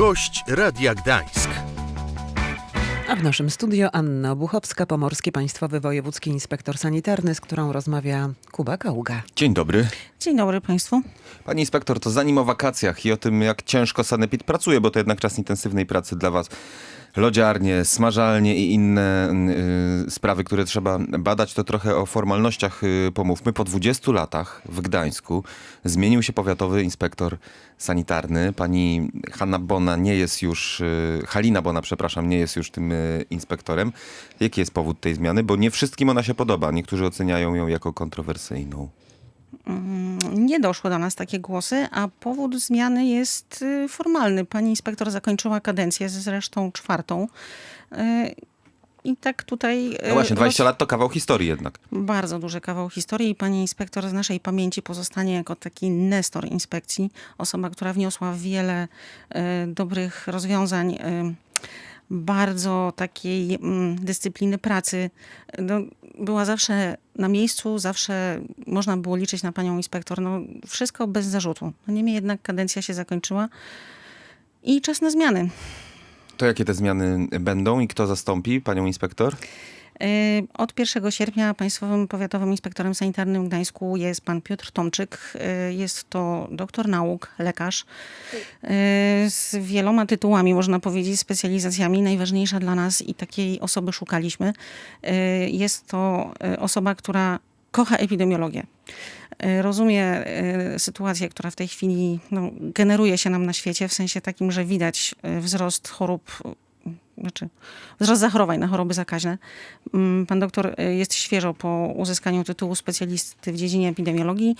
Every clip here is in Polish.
Gość Radia Gdańsk. A w naszym studio Anna Buchowska, Pomorski Państwowy Wojewódzki Inspektor Sanitarny, z którą rozmawia Kuba Kaługa. Dzień dobry. Dzień dobry Państwu. Pani inspektor, to zanim o wakacjach i o tym, jak ciężko Sanepid pracuje, bo to jednak czas intensywnej pracy dla Was. Lodziarnie, smażalnie i inne y, sprawy, które trzeba badać, to trochę o formalnościach y, pomówmy. Po 20 latach w Gdańsku zmienił się powiatowy inspektor sanitarny. Pani Hanna Bona nie jest już, y, Halina Bona, przepraszam, nie jest już tym y, inspektorem. Jaki jest powód tej zmiany? Bo nie wszystkim ona się podoba. Niektórzy oceniają ją jako kontrowersyjną. Nie doszło do nas takie głosy, a powód zmiany jest y, formalny. Pani inspektor zakończyła kadencję, zresztą czwartą. Y, I tak tutaj. y, No właśnie, 20 roz- lat to kawał historii jednak. Bardzo duży kawał historii i pani inspektor z naszej pamięci pozostanie jako taki nestor inspekcji. Osoba, która wniosła wiele dobrych rozwiązań. Bardzo takiej mm, dyscypliny pracy. No, była zawsze na miejscu, zawsze można było liczyć na panią inspektor. No, wszystko bez zarzutu. No, niemniej jednak kadencja się zakończyła i czas na zmiany. To jakie te zmiany będą i kto zastąpi panią inspektor? Y, Od 1 sierpnia Państwowym Powiatowym Inspektorem Sanitarnym w Gdańsku jest pan Piotr Tomczyk. Y, Jest to doktor nauk, lekarz y, z wieloma tytułami, można powiedzieć, specjalizacjami. Najważniejsza dla nas i takiej osoby szukaliśmy. Jest to osoba, która kocha epidemiologię. Rozumie sytuację, która w tej chwili no, generuje się nam na świecie, w sensie takim, że widać wzrost chorób znaczy wzrost zachorowań na choroby zakaźne. Mm, Pan doktor y, jest świeżo po uzyskaniu tytułu specjalisty w dziedzinie epidemiologii,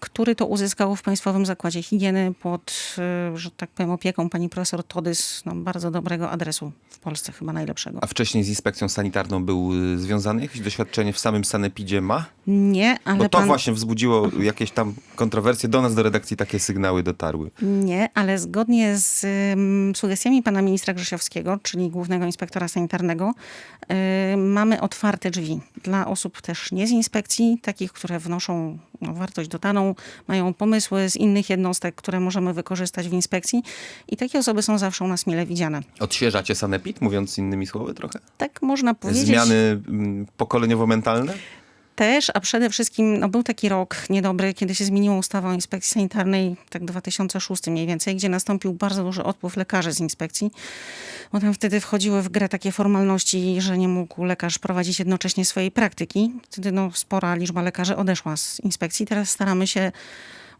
który to uzyskał w Państwowym Zakładzie Higieny pod, y, że tak powiem, opieką pani profesor Todys, no, bardzo dobrego adresu w Polsce, chyba najlepszego. A wcześniej z inspekcją sanitarną był y, związany? Jakieś doświadczenie w samym Sanepidzie ma? Nie, ale Bo to pan... właśnie wzbudziło jakieś tam kontrowersje. Do nas, do redakcji takie sygnały dotarły. Nie, ale zgodnie z ym, sugestiami pana ministra Grzesiowskiego, czyli głównego inspektora sanitarnego, y, mamy otwarte drzwi dla osób też nie z inspekcji, takich, które wnoszą no, wartość dodaną, mają pomysły z innych jednostek, które możemy wykorzystać w inspekcji i takie osoby są zawsze u nas mile widziane. Odświeżacie Sanepid, mówiąc innymi słowy trochę? Tak można powiedzieć. Zmiany mm, pokoleniowo-mentalne? Też, a przede wszystkim no, był taki rok niedobry, kiedy się zmieniła ustawa o inspekcji sanitarnej, tak 2006 mniej więcej, gdzie nastąpił bardzo duży odpływ lekarzy z inspekcji. Bo tam wtedy wchodziły w grę takie formalności, że nie mógł lekarz prowadzić jednocześnie swojej praktyki. Wtedy no, spora liczba lekarzy odeszła z inspekcji. Teraz staramy się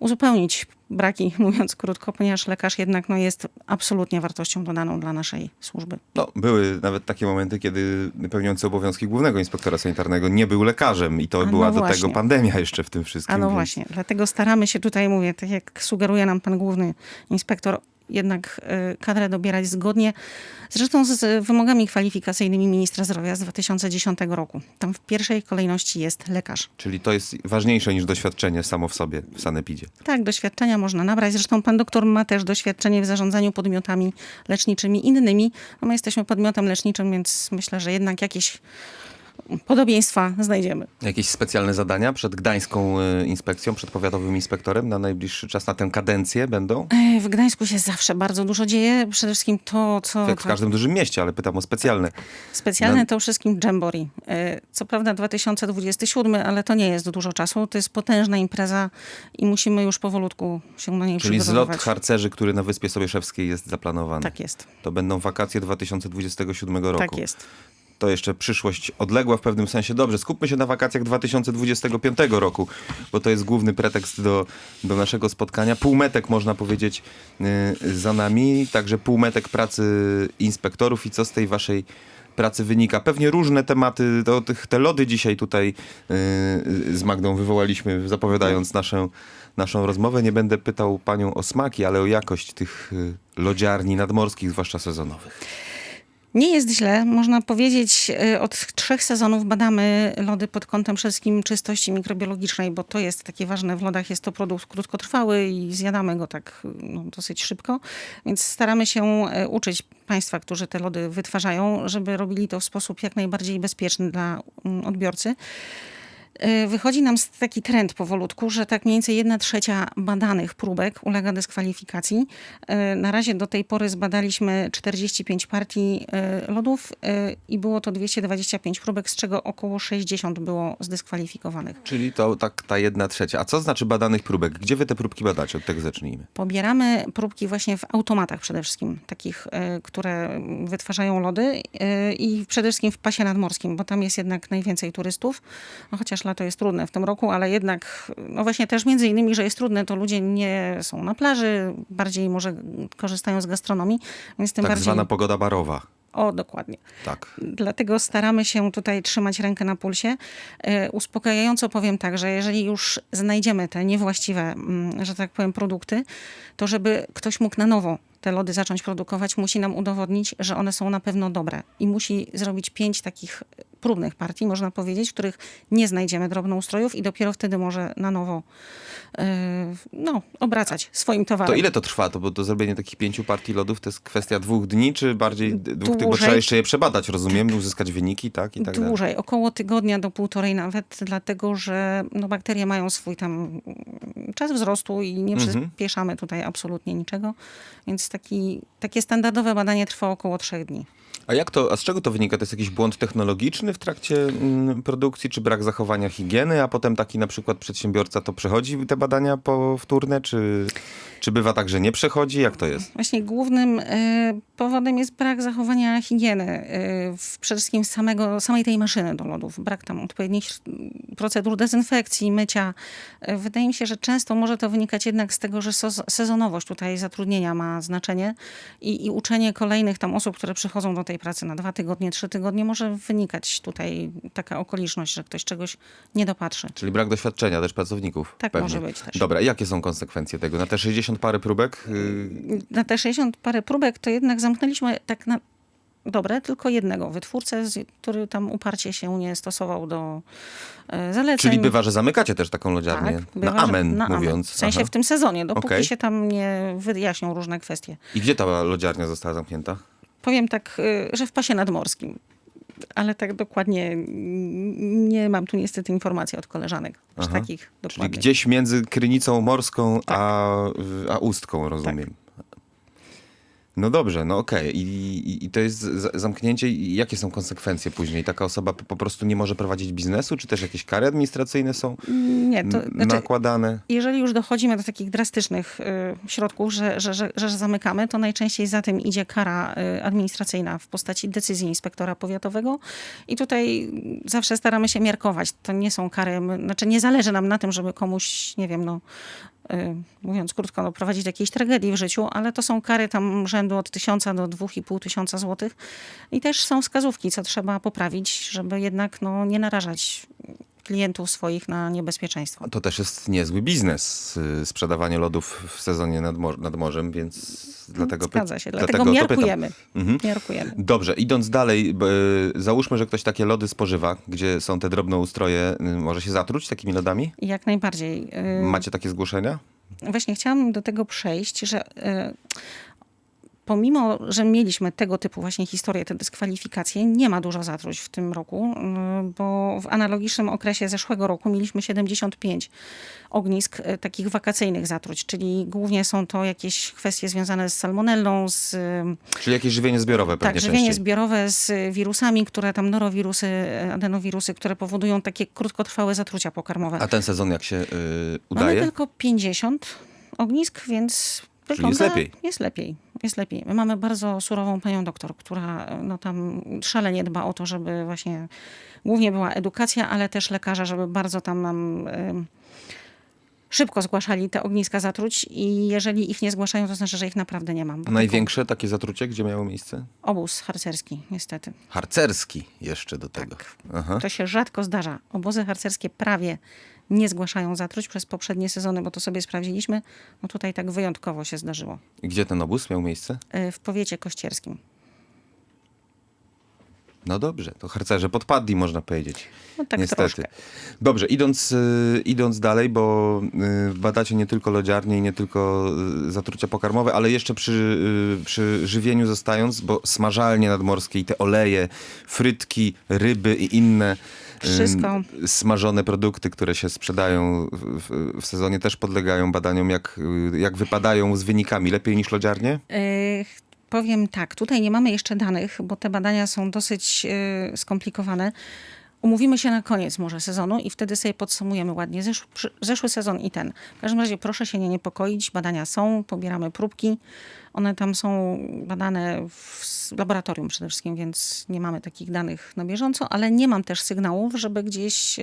uzupełnić braki, mówiąc krótko, ponieważ lekarz jednak no, jest absolutnie wartością dodaną dla naszej służby. No, były nawet takie momenty, kiedy pełniący obowiązki głównego inspektora sanitarnego nie był lekarzem i to no była do właśnie. tego pandemia jeszcze w tym wszystkim. A no więc- właśnie, dlatego staramy się tutaj, mówię, tak jak sugeruje nam pan główny inspektor, jednak y, kadrę dobierać zgodnie zresztą z wymogami kwalifikacyjnymi ministra zdrowia z 2010 roku. Tam w pierwszej kolejności jest lekarz. Czyli to jest ważniejsze niż doświadczenie samo w sobie w Sanepidzie. Tak, doświadczenia można nabrać. Zresztą pan doktor ma też doświadczenie w zarządzaniu podmiotami leczniczymi innymi. No my jesteśmy podmiotem leczniczym, więc myślę, że jednak jakieś podobieństwa znajdziemy. Jakieś specjalne zadania przed gdańską y, inspekcją, przed powiatowym inspektorem na najbliższy czas, na tę kadencję będą? E, W Gdańsku się zawsze bardzo dużo dzieje. Przede wszystkim to, co... Jak w każdym dużym mieście, ale pytam o specjalne. Specjalne to wszystkim Jamboree. E, Co prawda 2027, ale to nie jest dużo czasu. To jest potężna impreza i musimy już powolutku się na niej Czyli zlot przygotowywać. harcerzy, który na Wyspie Sobieszewskiej jest zaplanowany. Tak jest. To będą wakacje 2027 roku. Tak jest. To jeszcze przyszłość odległa w pewnym sensie. Dobrze, skupmy się na wakacjach 2025 roku, bo to jest główny pretekst do, do naszego spotkania. Półmetek można powiedzieć y, za nami, także półmetek pracy inspektorów i co z tej waszej pracy wynika. Pewnie różne tematy, tych, te lody dzisiaj tutaj y, y, z Magdą wywołaliśmy, zapowiadając naszą, naszą rozmowę. Nie będę pytał panią o smaki, ale o jakość tych y, lodziarni nadmorskich, zwłaszcza sezonowych. Nie jest źle. Można powiedzieć, y, od trzech sezonów badamy lody pod kątem przede wszystkim czystości mikrobiologicznej, bo to jest takie ważne. W lodach jest to produkt krótkotrwały i zjadamy go tak no, dosyć szybko. Więc staramy się y, uczyć Państwa, którzy te lody wytwarzają, żeby robili to w sposób jak najbardziej bezpieczny dla mm, odbiorcy. Y, Wychodzi nam z- taki trend powolutku, że tak mniej więcej jedna trzecia badanych próbek ulega dyskwalifikacji. Y, Na razie do tej pory zbadaliśmy 45 partii y, lodów i było to 225 próbek, z czego około 60 było zdyskwalifikowanych. Czyli to tak ta jedna trzecia. A co znaczy badanych próbek? Gdzie wy te próbki badacie? Od tego zacznijmy. Pobieramy próbki właśnie w automatach przede wszystkim, takich, które wytwarzają lody i przede wszystkim w pasie nadmorskim, bo tam jest jednak najwięcej turystów, no chociaż lato jest trudne w tym roku, ale jednak, no właśnie też między innymi, że jest trudne, to ludzie nie są na plaży, bardziej może korzystają z gastronomii, więc tym Tak bardziej... zwana pogoda barowa. O, dokładnie. Tak. Dlatego staramy się tutaj trzymać rękę na pulsie. E, Uspokajająco powiem tak, że jeżeli już znajdziemy te niewłaściwe, mm, że tak powiem, produkty, to żeby ktoś mógł na nowo te lody zacząć produkować, musi nam udowodnić, że one są na pewno dobre. I musi zrobić pięć takich próbnych partii, można powiedzieć, w których nie znajdziemy drobnoustrojów i dopiero wtedy może na nowo e, no, obracać swoim towarem. To ile to trwa? To, bo to zrobienie takich pięciu partii lodów to jest kwestia dwóch dni, czy bardziej dwóch tych, bo Dłużej. trzeba jeszcze je przebadać, rozumiem, uzyskać wyniki, tak? I tak dalej. Dłużej, około tygodnia do półtorej nawet, dlatego że no, bakterie mają swój tam czas wzrostu i nie Mhm. przyspieszamy tutaj absolutnie niczego. Więc taki, takie standardowe badanie trwa około trzech dni. A jak to, a z czego to wynika? To jest jakiś błąd technologiczny w trakcie mm, produkcji, czy brak zachowania higieny, a potem taki na przykład przedsiębiorca to przechodzi te badania powtórne, czy, czy bywa tak, że nie przechodzi? Jak to jest? Właśnie głównym y, powodem jest brak zachowania higieny. Y, przede wszystkim samego, samej tej maszyny do lodów. Brak tam odpowiednich procedur dezynfekcji, mycia. Y, wydaje mi się, że często może to wynikać jednak z tego, że sezonowość tutaj zatrudnienia ma znaczenie i, i uczenie kolejnych tam osób, które przychodzą do tej pracy na dwa tygodnie, trzy tygodnie, może wynikać tutaj taka okoliczność, że ktoś czegoś nie dopatrzy. Czyli brak doświadczenia też pracowników? Tak pewnie. może być też. Dobra, jakie są konsekwencje tego? Na te 60 pary próbek? Yy, na te 60 parę próbek, to jednak zamknęliśmy tak na dobre tylko jednego wytwórcę, który tam uparcie się nie stosował do e, zaleceń. czyli bywa, że zamykacie też taką lodziarnię? tak, na bywa, że- amen, na mówiąc. W sensie Aha. w tym sezonie, dopóki Okej. się tam nie wyjaśnią różne kwestie. I gdzie ta lodziarnia została zamknięta? Powiem tak, y, że w pasie nadmorskim. Ale tak dokładnie nie mam tu niestety informacji od koleżanek, Aha. takich Czyli dokładnie. gdzieś między Krynicą Morską Tak. a, a Ustką, rozumiem. No dobrze, no okej. I, i, I to jest zamknięcie. I jakie są konsekwencje później? Taka osoba po, prostu nie może prowadzić biznesu? Czy też jakieś kary administracyjne są Nie, to znaczy, nakładane? jeżeli już dochodzimy do takich drastycznych y, środków, że, że, że, że zamykamy, to najczęściej za tym idzie kara y, administracyjna w postaci decyzji inspektora powiatowego. I tutaj zawsze staramy się miarkować. To nie są kary, znaczy nie zależy nam na tym, żeby komuś, nie wiem, no, mówiąc krótko, no, prowadzić do jakiejś tragedii w życiu, ale to są kary tam rzędu od tysiąca do dwóch i pół tysiąca złotych. I też są wskazówki, co trzeba poprawić, żeby jednak no, nie narażać klientów swoich na niebezpieczeństwo. To też jest niezły biznes, y, sprzedawanie lodów w sezonie nad, mor- nad morzem, więc dlatego py- Zgadza się, dlatego, o to miarkujemy. Mhm. miarkujemy. Dobrze, idąc dalej, b- y, załóżmy, że ktoś takie lody spożywa, gdzie są te drobnoustroje, y, może się zatruć takimi lodami? Jak najbardziej. Y, Macie takie zgłoszenia? Właśnie chciałam do tego przejść, że y, pomimo, że mieliśmy tego typu właśnie historie, te dyskwalifikacje, nie ma dużo zatruć w tym roku, y, bo w analogicznym okresie zeszłego roku mieliśmy 75 ognisk y, takich wakacyjnych zatruć, czyli głównie są to jakieś kwestie związane z salmonellą, z y, Czyli jakieś żywienie zbiorowe pewnie Tak, żywienie częściej. zbiorowe z wirusami, które tam norowirusy, adenowirusy, które powodują takie krótkotrwałe zatrucia pokarmowe. A ten sezon jak się y, Mamy udaje? tylko 50 ognisk, więc wygląda, jest lepiej. Jest lepiej. Jest lepiej. My mamy bardzo surową panią doktor, która no, tam szalenie dba o to, żeby właśnie głównie była edukacja, ale też lekarze, żeby bardzo tam nam ym, szybko zgłaszali te ogniska zatruć i jeżeli ich nie zgłaszają, to znaczy, że ich naprawdę nie mam. bo Największe takie zatrucie, gdzie miało miejsce? Obóz harcerski, niestety. Harcerski jeszcze do tego. Tak. Aha. To się rzadko zdarza. Obozy harcerskie prawie nie zgłaszają zatruć przez poprzednie sezony, bo to sobie sprawdziliśmy. No tutaj tak wyjątkowo się zdarzyło. Gdzie ten obóz miał miejsce? Y, W powiecie kościerskim. No dobrze, to harcerze podpadli, można powiedzieć. No tak Niestety. troszkę. Dobrze, idąc, y, idąc dalej, bo y, badacie nie tylko lodziarnie i nie tylko y, zatrucia pokarmowe, ale jeszcze przy, y, przy żywieniu zostając, bo smażalnie nadmorskie i te oleje, frytki, ryby i inne Wszystko. Smażone produkty, które się sprzedają w, w, sezonie też podlegają badaniom, jak, y, jak wypadają z wynikami. Lepiej niż lodziarnie? Y, Powiem tak, tutaj nie mamy jeszcze danych, bo te badania są dosyć y, skomplikowane. Umówimy się na koniec może sezonu i wtedy sobie podsumujemy ładnie zeszły, przy- zeszły sezon i ten. W każdym razie proszę się nie niepokoić, badania są, pobieramy próbki. One tam są badane w laboratorium przede wszystkim, więc nie mamy takich danych na bieżąco, ale nie mam też sygnałów, żeby gdzieś y,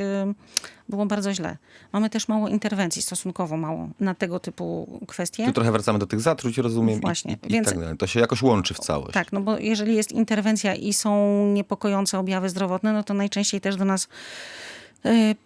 było bardzo źle. Mamy też mało interwencji, stosunkowo mało na tego typu kwestie. Tu trochę wracamy do tych zatruć, rozumiem. Właśnie, I, i, i więc- tak dalej. To się jakoś łączy w całość. Tak, no bo jeżeli jest interwencja i są niepokojące objawy zdrowotne, no to najczęściej też do nas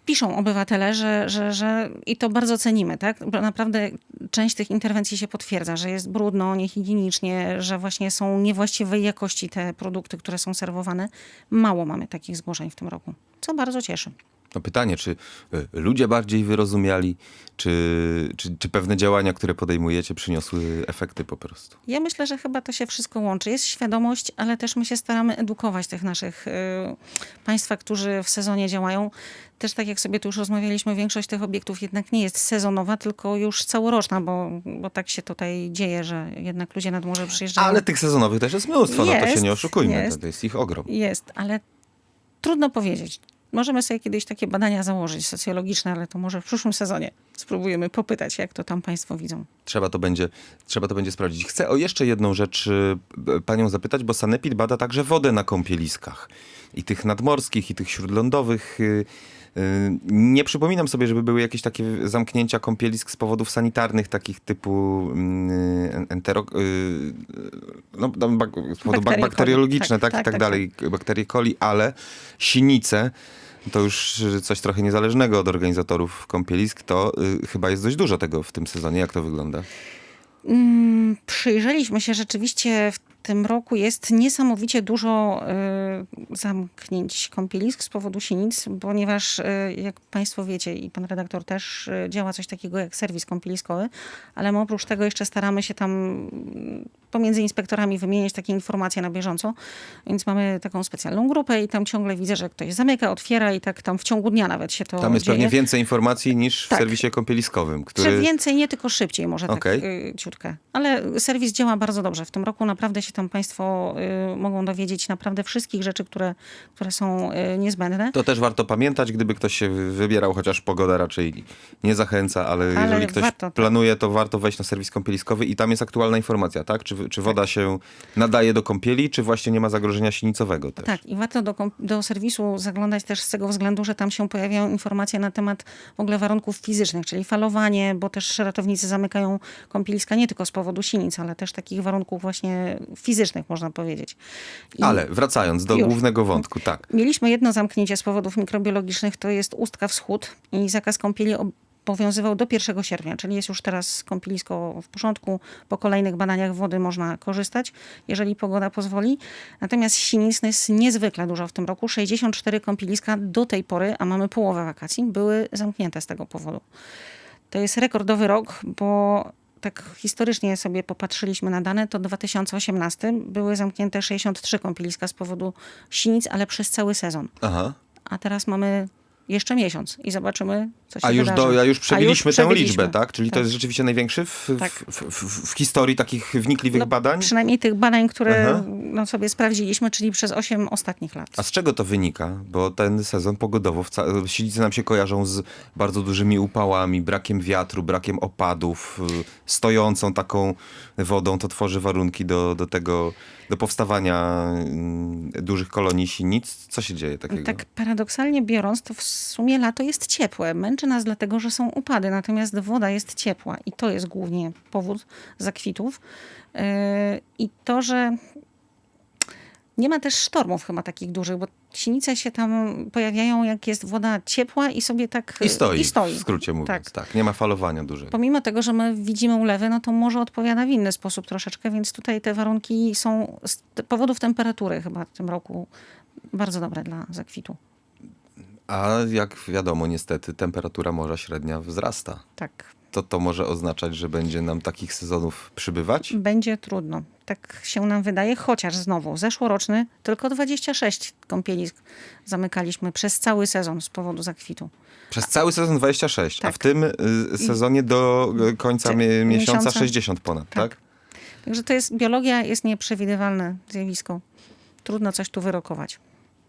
piszą obywatele, że, że, że i to bardzo cenimy, tak? Naprawdę część tych interwencji się potwierdza, że jest brudno, niehigienicznie, że właśnie są niewłaściwej jakości te produkty, które są serwowane. Mało mamy takich zgłoszeń w tym roku, co bardzo cieszy. No pytanie, czy y, ludzie bardziej wyrozumiali, czy, czy, czy pewne działania, które podejmujecie, przyniosły efekty po prostu? Ja myślę, że chyba to się wszystko łączy. Jest świadomość, ale też my się staramy edukować tych naszych y, państwa, którzy w sezonie działają. Też tak jak sobie tu już rozmawialiśmy, większość tych obiektów jednak nie jest sezonowa, tylko już całoroczna, bo, bo tak się tutaj dzieje, że jednak ludzie nad morze przyjeżdżają. Ale tych sezonowych też jest mnóstwo, no to się Jest, nie oszukujmy, jest. To jest ich ogrom. Jest, ale trudno powiedzieć. Możemy sobie kiedyś takie badania założyć socjologiczne, ale to może w przyszłym sezonie spróbujemy popytać, jak to tam państwo widzą. Trzeba to będzie, trzeba to będzie sprawdzić. Chcę o jeszcze jedną rzecz y, panią zapytać, bo Sanepid bada także wodę na kąpieliskach. I tych nadmorskich, i tych śródlądowych. y, y, Nie przypominam sobie, żeby były jakieś takie zamknięcia kąpielisk z powodów sanitarnych, takich typu mm, entero, no, tam bak, bakteriologiczne, tak, Tak, i tak, tak tak, dalej, bakterie coli, ale sinice to już coś trochę niezależnego od organizatorów kąpielisk, to y, chyba jest dość dużo tego w tym sezonie. Jak to wygląda? Mm, Przyjrzeliśmy się rzeczywiście w tym roku jest niesamowicie dużo y, zamknięć kąpielisk z powodu sinic, ponieważ y, jak Państwo wiecie i Pan redaktor też y, działa coś takiego jak serwis kąpieliskowy, ale my oprócz tego jeszcze staramy się tam pomiędzy inspektorami wymieniać takie informacje na bieżąco, więc mamy taką specjalną grupę i tam ciągle widzę, że ktoś zamyka, otwiera i tak tam w ciągu dnia nawet się to Tam jest dzieje. pewnie więcej informacji niż w Tak. serwisie kąpieliskowym, Czy który... więcej, nie tylko szybciej, może Okej. tak y, ciutkę. Ale serwis działa bardzo dobrze. W tym roku naprawdę się tam Państwo y, mogą dowiedzieć naprawdę wszystkich rzeczy, które, które są y, niezbędne. To też warto pamiętać, gdyby ktoś się wybierał, chociaż pogoda raczej nie zachęca, ale, Ale jeżeli ktoś warto, tak. planuje, to warto wejść na serwis kąpieliskowy i tam jest aktualna informacja, tak? Czy, czy woda się nadaje do kąpieli, czy właśnie nie ma zagrożenia sinicowego też? Tak, i warto do, do serwisu zaglądać też z tego względu, że tam się pojawiają informacje na temat w ogóle warunków fizycznych, czyli falowanie, bo też ratownicy zamykają kąpieliska nie tylko z powodu sinic, ale też takich warunków właśnie fizycznych, można powiedzieć. I- Ale wracając do Już. głównego wątku, tak. Mieliśmy jedno zamknięcie z powodów mikrobiologicznych, to jest Ustka Wschód i zakaz kąpieli obowiązywał do 1 sierpnia, czyli jest już teraz kąpielisko w porządku. Po kolejnych badaniach wody można korzystać, jeżeli pogoda pozwoli. Natomiast sinic jest niezwykle dużo w tym roku. 64 kąpieliska do tej pory, a mamy połowę wakacji, były zamknięte z tego powodu. To jest rekordowy rok, bo tak historycznie sobie popatrzyliśmy na dane, to 2018 były zamknięte 63 kąpieliska z powodu sinic, ale przez cały sezon. Aha. A teraz mamy jeszcze miesiąc i zobaczymy, A już, wydarzy. do, a już przebiliśmy tę liczbę, tak? Czyli to Tak. jest rzeczywiście największy w, Tak. w, w, w, historii takich wnikliwych No, badań? Przynajmniej tych badań, które Aha. no, sobie sprawdziliśmy, czyli przez 8 ostatnich lat. A z czego to wynika? Bo ten sezon pogodowo, wca- silice nam się kojarzą z bardzo dużymi upałami, brakiem wiatru, brakiem opadów, y, stojącą taką wodą. To tworzy warunki do, do tego, do powstawania mm, dużych kolonii sinic. Co się dzieje takiego? Tak paradoksalnie biorąc, to w sumie lato jest ciepłe. Męczy nas dlatego, że są upady, natomiast woda jest ciepła i to jest głównie powód zakwitów. Yy, I to, że nie ma też sztormów chyba takich dużych, bo sinice się tam pojawiają, jak jest woda ciepła i sobie tak I stoi, I stoi. w skrócie mówiąc. Tak. Tak. Nie ma falowania dużego. Pomimo tego, że my widzimy ulewy, no to morze odpowiada w inny sposób troszeczkę, więc tutaj te warunki są z powodów temperatury chyba w tym roku bardzo dobre dla zakwitu. A jak wiadomo, niestety temperatura morza średnia wzrasta. Tak. to to może oznaczać, że będzie nam takich sezonów przybywać? Będzie trudno. Tak się nam wydaje, chociaż znowu zeszłoroczny tylko 26 kąpielisk zamykaliśmy przez cały sezon z powodu zakwitu. Przez cały sezon 26, a Tak. w tym y, sezonie do y, końca miesiąca miesiąca. 60 ponad, tak? Tak. Także to jest, biologia jest nieprzewidywalne zjawisko. Trudno coś tu wyrokować.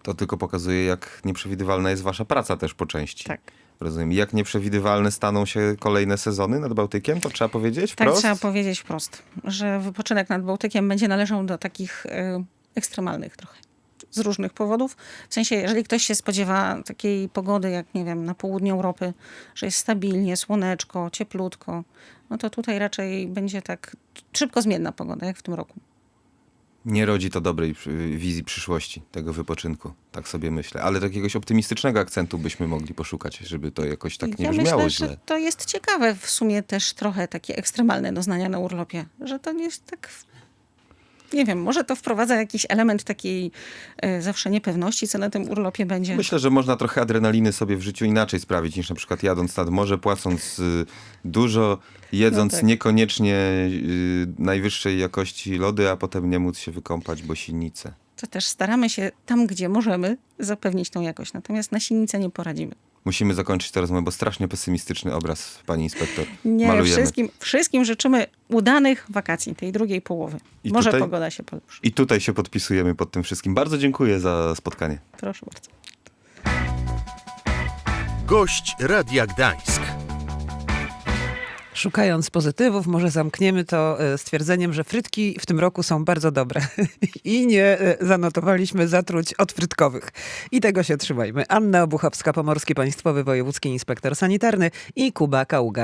To tylko pokazuje, jak nieprzewidywalna jest wasza praca też po części. Tak. Rozumiem. Jak nieprzewidywalne staną się kolejne sezony nad Bałtykiem? To trzeba powiedzieć Tak wprost? trzeba powiedzieć wprost, że wypoczynek nad Bałtykiem będzie należał do takich y, ekstremalnych trochę. Z różnych powodów. W sensie, jeżeli ktoś się spodziewa takiej pogody, jak nie wiem, na południu Europy, że jest stabilnie, słoneczko, cieplutko, no to tutaj raczej będzie tak szybko zmienna pogoda, jak w tym roku. Nie rodzi to dobrej przy- wizji przyszłości tego wypoczynku, tak sobie myślę. Ale jakiegoś optymistycznego akcentu byśmy mogli poszukać, żeby to jakoś tak nie ja brzmiało myślę, źle. że to jest ciekawe w sumie też trochę takie ekstremalne doznania na urlopie, że to nie jest tak... Nie wiem, może to wprowadza jakiś element takiej e, zawsze niepewności, co na tym urlopie będzie. Myślę, że można trochę adrenaliny sobie w życiu inaczej sprawić, niż na przykład jadąc nad morze, płacąc y, dużo, jedząc No tak. niekoniecznie y, najwyższej jakości lody, a potem nie móc się wykąpać, bo silnice. To też staramy się tam, gdzie możemy, zapewnić tą jakość. Natomiast na silnicę nie poradzimy. Musimy zakończyć tę rozmowę, bo strasznie pesymistyczny obraz pani inspektor Nie, malujemy. wszystkim, wszystkim życzymy udanych wakacji, tej drugiej połowy. I Może tutaj- pogoda się polepszy. I tutaj się podpisujemy pod tym wszystkim. Bardzo dziękuję za spotkanie. Proszę bardzo. Gość Radia Gdańsk. Szukając pozytywów, może zamkniemy to e, stwierdzeniem, że frytki w tym roku są bardzo dobre. I nie e, zanotowaliśmy zatruć odfrytkowych. I tego się trzymajmy. Anna Obuchowska, Pomorski Państwowy Wojewódzki Inspektor Sanitarny i Kuba Kaługa.